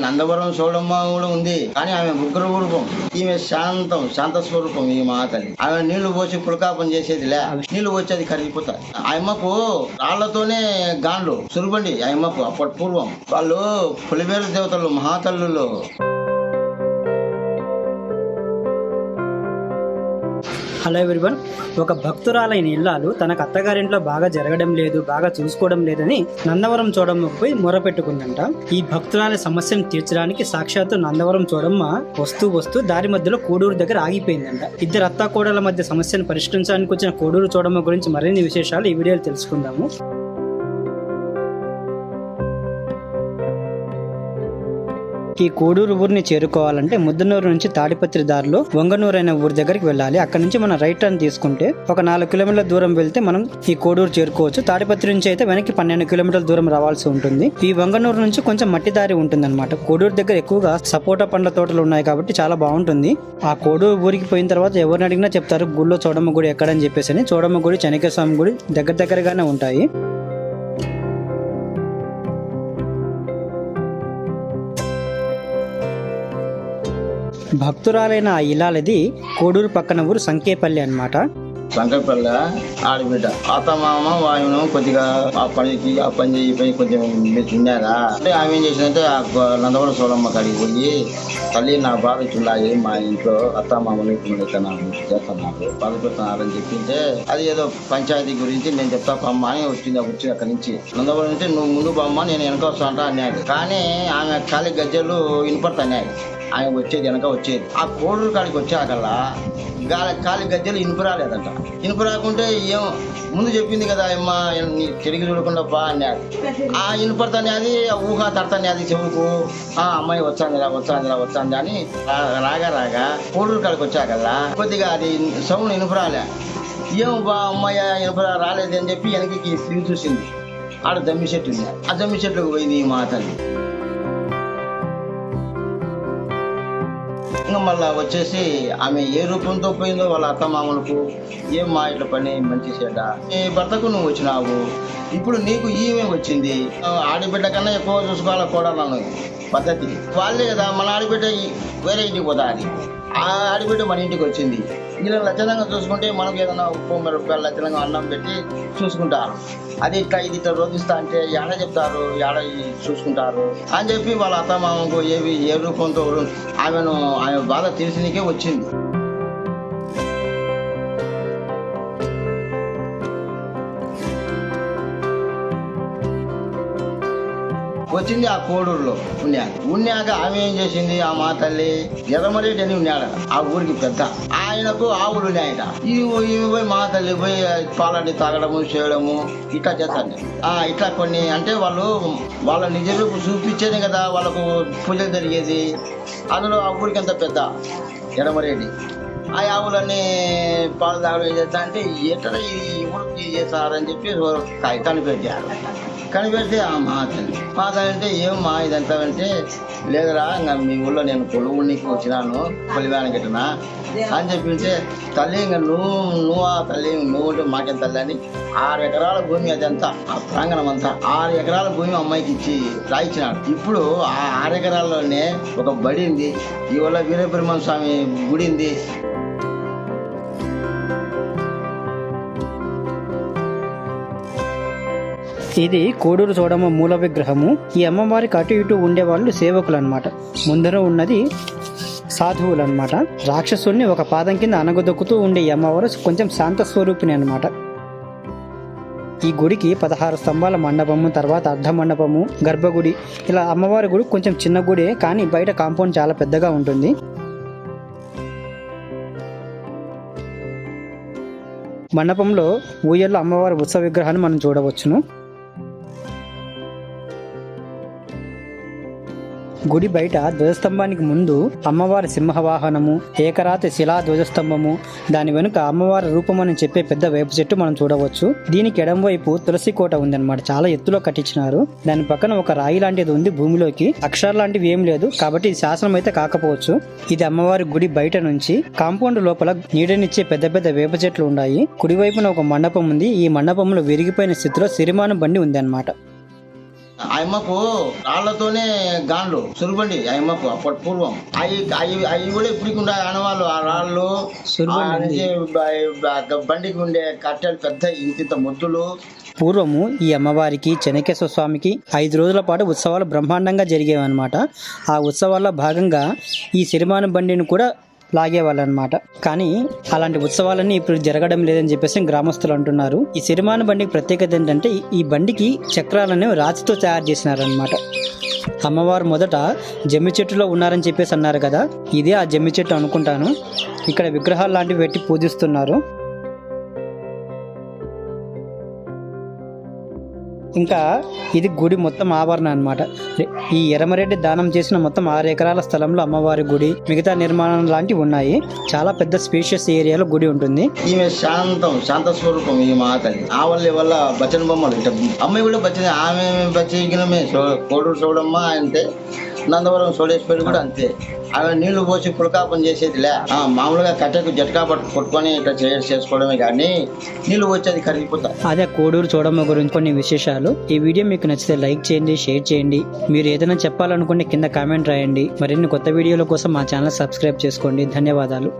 నందవరం సోడమ్మ కూడా ఉంది. కానీ ఆమె ఉగ్ర రూపం ఈమె శాంతం శాంత స్వరూపం ఈ మహాతల్లి ఆమె నీళ్ళు పోసి పులకాపం చేసేదిలే. నీళ్ళు పోసి అది కరిగిపోతాయి ఆయమ్మకు అమ్మకు రాళ్ళతోనే గాండ్లు. సురుబండి ఆయమ్మకు అమ్మకు అప్పటి పూర్వం. వాళ్ళు పులిమేరు దేవతలు మహాతల్లులు. Hello everyone. ఒక భక్తురాలైన ఇల్లాలు తనకు అత్తగారింట్లో బాగా జరగడం లేదు బాగా చూసుకోవడం లేదని నందవరం చూడమ్మ పోయి మొరపెట్టుకుందంట ఈ భక్తురాలి సమస్యను తీర్చడానికి సాక్షాత్తు నందవరం చూడమ్మ వస్తూ వస్తూ దారి మధ్యలో కోడూరు దగ్గర ఆగిపోయిందంట. ఇద్దరు అత్త కోడల మధ్య సమస్యను పరిష్కరించడానికి వచ్చిన కోడూరు చూడమ్మ గురించి మరిన్ని విశేషాలు ఈ వీడియోలో తెలుసుకుందాము. ఈ కోడూరు ఊరిని చేరుకోవాలంటే ముద్దనూరు నుంచి తాడిపత్రి దారిలో వంగనూరు అనే ఊరి దగ్గరికి వెళ్ళాలి. అక్కడ నుంచి మనం రైట్ టర్న్ తీసుకుంటే ఒక నాలుగు కిలోమీటర్ల దూరం వెళ్తే మనం ఈ కోడూరు చేరుకోవచ్చు. తాడిపత్రి నుంచి అయితే వెనక్కి పన్నెండు కిలోమీటర్ల దూరం రావాల్సి ఉంటుంది. ఈ వంగనూరు నుంచి కొంచెం మట్టి దారి ఉంటుంది అనమాట కోడూరు దగ్గర ఎక్కువగా సపోటా పండ్ల తోటలు ఉన్నాయి కాబట్టి చాలా బాగుంటుంది. ఆ కోడూరు ఊరికి పోయిన తర్వాత ఎవరిని అడిగినా చెప్తారు గుళ్ళో చోడమ్మ గుడి ఎక్కడని చెప్పేసి అని చోడమ్మ గుడి చెనకేశ్వరం గుడి దగ్గర దగ్గరగానే ఉంటాయి. భక్తురాలైన ఆ ఇలాలది కోడూరు పక్కన ఊరు సంకేపల్లి అనమాట సంకల్పల్ల ఆడబిడ్డ అత్త మామ వాయును కొద్దిగా ఆ పనికి ఆ పని చేయి పని కొంచెం మీరు తిన్నారా? అంటే ఆమె ఏం చేసిందంటే ఆ నందవరం సోలమ్మ కాడికి పోయి తల్లి నా బాధ ఇట్లున్నాయి మా ఇంట్లో అత్త చేస్తున్నాను ఇప్పుడు ఇస్తున్నాను చేస్తున్నారు. బాధపడుతున్నారని చెప్పింటే అది ఏదో పంచాయతీ గురించి నేను చెప్తా అమ్మ అని వచ్చింది వచ్చి అక్కడి నుంచి. నందవరం నుంచి నువ్వు ముందు బామ్మ నేను వెనక వస్తా అంటా అన్నాడు. కానీ ఆమె కాలి గజ్జలు వినపడుతున్నాయి ఆయన వచ్చేది వెనక వచ్చేది. ఆ కోడూరు కాడికి వచ్చాకల్లా గాలి కాలి గజ్జలు ఇనుపు రాలేదంట. ఇనుపు రాకుంటే ఏం ముందు చెప్పింది కదా అమ్మ నీ తిరిగి చూడకుండా బా అన్నాడు. ఆ ఇనుపడతానే అది ఆ ఊహ తడతానే అది చెవుకు ఆ అమ్మాయి వచ్చాందిరా వచ్చాందిరా వచ్చాంది అని రాగా రాగా కోడూరు కాడికి వచ్చాకల్లా కొద్దిగా అది సౌండ్ ఇనుపు రాలే. ఏం బా అమ్మాయి ఇనుపు రాలేదని రాలేదు అని చెప్పి వెనక్కి తిరిగి చూసింది. ఆడ దమ్మి చెట్టు ఉంది. ఆ దమ్మి చెట్టుకు పోయింది ఈ మా ఇంకా మళ్ళా వచ్చేసి ఆమె ఏ రూపంతో పోయిందో వాళ్ళ అత్త మామలకు ఏం మా ఇట్లా పని మంచి చెడ్డ నీ భర్తకు నువ్వు వచ్చినావు. ఇప్పుడు నీకు ఈమె వచ్చింది. ఆడబిడ్డ కన్నా ఎక్కువ చూసుకోవాలి కూడా నన్ను? పద్ధతి. వాళ్ళే కదా మన ఆడబిడ్డ వేరే ఇంటికి పోతాది. ఆ ఆడబిడ్డ మన ఇంటికి వచ్చింది. ఇలా లక్షణంగా చూసుకుంటే మనకు ఏదైనా ఉప్పు మిరపకాయలు లక్షణంగా అన్నం పెట్టి చూసుకుంటారు. అది ఇట్లా ఇది ఇట్లా రోగిస్తా అంటే ఏడ చెప్తారు? ఏడ చూసుకుంటారు? అని చెప్పి వాళ్ళ అత్త మామకు ఏవి ఏ రూపంతో ఆమెను ఆమె బాధ తెలిసినకే వచ్చింది. వచ్చింది ఆ కోడూరులో ఉన్నాక ఉన్నాక ఆమె ఏం చేసింది? ఆ మా తల్లి ఎర్రమరేటి అని ఉన్నాడు ఆ ఊరికి పెద్ద. ఆయనకు ఆవులు ఉన్నాయట. ఈ ఈమె పోయి మా తల్లి పోయి పాలని తాగడము చేయడము ఇట్లా చేస్తాను ఆ ఇట్లా కొన్ని అంటే వాళ్ళు వాళ్ళ నిజ రూపు చూపించేది కదా వాళ్ళకు పూజలు జరిగేది. అందులో ఆ ఊరికి అంత పెద్ద ఎడమరేటి ఆ ఆవులన్నీ పాలు తాగడం చేస్తా అంటే ఎట్లా ఈ ఊరికి చేస్తారని చెప్పి కనిపెట్టారు కనిపెడితే ఆ మా తల్లి మా తల్లి అంటే ఏం మా ఇదంతా అంటే లేదురా ఇంకా మీ ఊళ్ళో నేను కొలువునికి వచ్చినాను కొలివాన గిట్టనా అని చెప్పింటే తల్లి ఇంకా నువ్వు నువ్వు ఆ తల్లి నువ్వు అంటే మాకేం తల్లి అని ఆరు ఎకరాల భూమి అదంతా ఆ ప్రాంగణం అంతా ఆరు ఎకరాల భూమి అమ్మాయికి ఇచ్చి రాయించినాడు ఇప్పుడు ఆ ఆరు ఎకరాల్లోనే ఒక బడి ఉంది. ఈ వల్ల వీరబ్రహ్మ స్వామి గుడి ఉంది. ఇది కోడూరు చూడమ్మ మూల విగ్రహము ఈ అమ్మవారికి అటు ఇటు ఉండేవాళ్ళు సేవకులు అనమాట ముందర ఉన్నది సాధువులు అనమాట రాక్షసుల్ని ఒక పాదం కింద అనగదొక్కుతూ ఉండే ఈ అమ్మవారు కొంచెం శాంత స్వరూపిణి అనమాట ఈ గుడికి పదహారు స్తంభాల మండపము తర్వాత అర్ధ మండపము గర్భగుడి. ఇలా అమ్మవారి గుడి కొంచెం చిన్న గుడే కానీ బయట కాంపౌండ్ చాలా పెద్దగా ఉంటుంది. మండపంలో ఊయల్లో అమ్మవారి ఉత్సవ విగ్రహాన్ని మనం చూడవచ్చును. గుడి బయట ధ్వజస్తంభానికి ముందు అమ్మవారి సింహవాహనము ఏకరాతి శిలా ధ్వజస్తంభము దాని వెనుక అమ్మవారి రూపం అని చెప్పే పెద్ద వేప చెట్టు మనం చూడవచ్చు. దీనికి ఎడంవైపు తులసి కోట ఉందన్నమాట. చాలా ఎత్తులో కట్టించినారు. దాని పక్కన ఒక రాయి లాంటిది ఉంది భూమిలోకి. అక్షరాలు లాంటివి ఏం లేదు. కాబట్టి ఇది శాసనం అయితే కాకపోవచ్చు. ఇది అమ్మవారి గుడి బయట నుంచి కాంపౌండ్ లోపల నీడనిచ్చే పెద్ద పెద్ద వేప చెట్లు ఉన్నాయి. కుడివైపున ఒక మండపం ఉంది. ఈ మండపంలో విరిగిపోయిన స్థితిలో సిరిమానం బండి ఉంది అన్నమాట అమ్మకు రాళ్ళతోనే గాన్లు సురుబండి అమ్మకు అప్పటి పూర్వం. అవి అవి కూడా ఇప్పటికి ఉండే ఆనవాళ్ళు ఆ రాళ్ళు బండికి ఉండే కట్టెలు పెద్ద ఇంత ఇంత ముద్దులు. పూర్వము ఈ అమ్మవారికి చెనకేశ్వర స్వామికి ఐదు రోజుల పాటు ఉత్సవాలు బ్రహ్మాండంగా జరిగేవన్నమాట. ఆ ఉత్సవాల్లో భాగంగా ఈ సిరిమాను బండిని కూడా లాగేవాళ్ళు అనమాట కానీ అలాంటి ఉత్సవాలన్నీ ఇప్పుడు జరగడం లేదని చెప్పేసి గ్రామస్తులు అంటున్నారు. ఈ సిరిమాను బండికి ప్రత్యేకత ఏంటంటే ఈ- ఈ బండికి చక్రాలను రాతితో తయారు చేసినారనమాట. అమ్మవారు మొదట జమ్మి చెట్టులో ఉన్నారని చెప్పేసి అన్నారు కదా ఇదే ఆ జమ్మి చెట్టు అనుకుంటాను. ఇక్కడ విగ్రహాలు లాంటివి పెట్టి పూజిస్తున్నారు. ఇంకా ఇది గుడి మొత్తం ఆవరణ అనమాట ఈ ఎరమరెడ్డి దానం చేసిన మొత్తం ఆరు ఎకరాల స్థలంలో అమ్మవారి గుడి మిగతా నిర్మాణం లాంటివి ఉన్నాయి. చాలా పెద్ద స్పేషియస్ ఏరియాలో గుడి ఉంటుంది. ఈమె శాంతం శాంత స్వరూపం ఈ మాతల్లి ఆ వల్ల బచ్చన బొమ్మలు అమ్మాయి కూడా బచ్చన ఆమె బచ్చిన కోడూరు చూడమ్మ అంటే నందవరం సోడేశ్వరి కూడా అంతే. ఆమె నీళ్ళు పోసి పులకాపం చేసేదిలే. మామూలుగా కట్టెకు జట్కా పట్టు కొట్టుకొని ఇట్లా చేసుకోవడమే కానీ నీళ్ళు వచ్చి కరిగిపోతా కరిగిపోతాయి. అదే కోడూరు చూడమ్మ గురించి కొన్ని విశేషాలు. ఈ వీడియో మీకు నచ్చితే లైక్ చేయండి షేర్ చేయండి. మీరు ఏదైనా చెప్పాలనుకుంటే కింద కామెంట్ రాయండి. మరిన్ని కొత్త వీడియోల కోసం మా ఛానల్ సబ్స్క్రైబ్ చేసుకోండి. ధన్యవాదాలు.